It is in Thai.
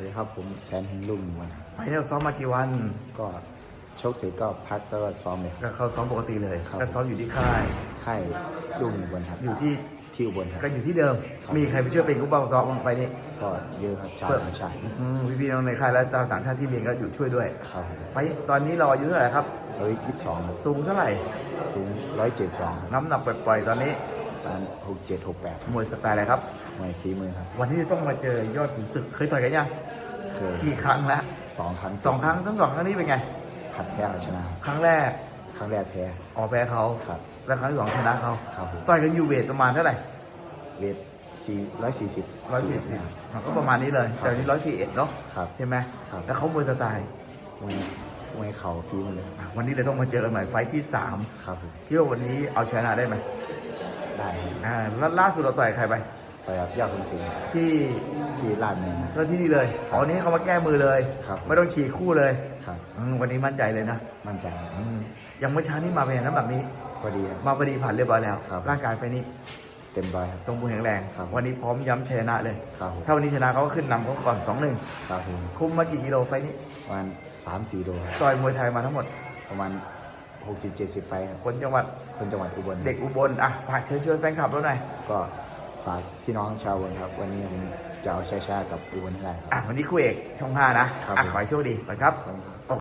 วัสดีครับผมแสนหินลุ่มวันไฟนอลซ้อมมากี่วันก็โชคเสร็จก็พักแล้วก็ซ้อมเลยครับ ก็เข้าซ้อมปกติเลยครับ ก็ซ้อมอยู่ที่ค่าย ค่ายลุ่มอุบลครับ อยู่ที่ที่อุบลครับ ก็อยู่ที่เดิมครับมีใครไปช่วยเป็นกู้เบาซ้อมบ้างไปนี่ก็เยอะครับชาติเพิ่มชาติอืมพี่ๆน้องในค่ายและตามต่างชาติที่เรียนก็อยู่ช่วยด้วย ครับ ไฟท์ตอนนี้เราอายุเท่าไหร่ครับร้อยยี่สิบสองครับสูงเท่าไหร่ สูงร้อยเจ็ดสองน้ำหนักปล่อยๆตอนนี้ ตอนหกเจ็ดหกแปดมวยสไตล์อะไรครับมวยฝีมือครับ วันนี้จะต้องมาเจอยอดขุนศึกเคยต่อยกันยังเคยกี่ครั้งแล้วสองครั้งสองครั้งทั้งสองครั้งนี้เป็นไงผัดแพ้เอาชนะ ครั้งแรก ครั้งแรกแพ้ออกแพ้เขาครับ แล้วครั้งที่สองชนะเขาครับผมต่อยกันอยู่เวทประมาณเท่าไหร่เวทสี่ร้อยสี่สิบร้อยสี่สิบมันก็ประมาณนี้เลย แต่วันนี้ร้อยสี่เอ็ดเนาะครับใช่ไหมครับแล้วเขามวยสไตล์มวยมวยเข่าฝีมือเลยอะวันนี้เลยต้องมาเจอกันใหม่ไฟท์ที่สามครับผมคิดว่าวันนี้เอาชนะได้ไหม ได้ครับอ่าแล้วล่าสุดเราต่อยใครไป ต่อยกับยอดคนสิงห์ที่ที่ลาดเนินนะ ก็ที่นี่เลยอ๋อวันนี้ให้เขามาแก้มือเลย ครับ ไม่ต้องฉีกคู่เลยครับ อืมวันนี้มั่นใจเลยนะมั่นใจอืมยังเมื่อเช้านี้มาเป็นไงน้ำแบบนี้ พอดีครับ มาพอดีผ่านเรียบร้อยแล้ว ครับ ร่างกายไฟนี้เต็มร้อยครับ ทรงบูรณ์แข็งแรง ครับ วันนี้พร้อมย้ำชยชนะเลย ครับผมถ้าวันนี้ชนะเขาก็ขึ้นนำเขาก่อนสองหนึ่งครับผมคุมมากี่กิโลไฟนี้ ประมาณสามสี่โลครับต่อยมวยไทยมาทั้งหมด ประมาณ หกสิบเจ็ดสิบไปครับคนจังหวัดคนจังหวัดอุบลเด็กอุบลอะฝากเชิญชวนแฟนคลับเราหน่อยก็ฝากพี่น้องชาวอุบลครับ วันนี้ผมจะเอาชัยชนะกับอุบลให้ได้ครับอะวันนี้คู่เอกช่องห้านะครับอะผมขอให้โชคดีก่อนครับขอบคุณครับ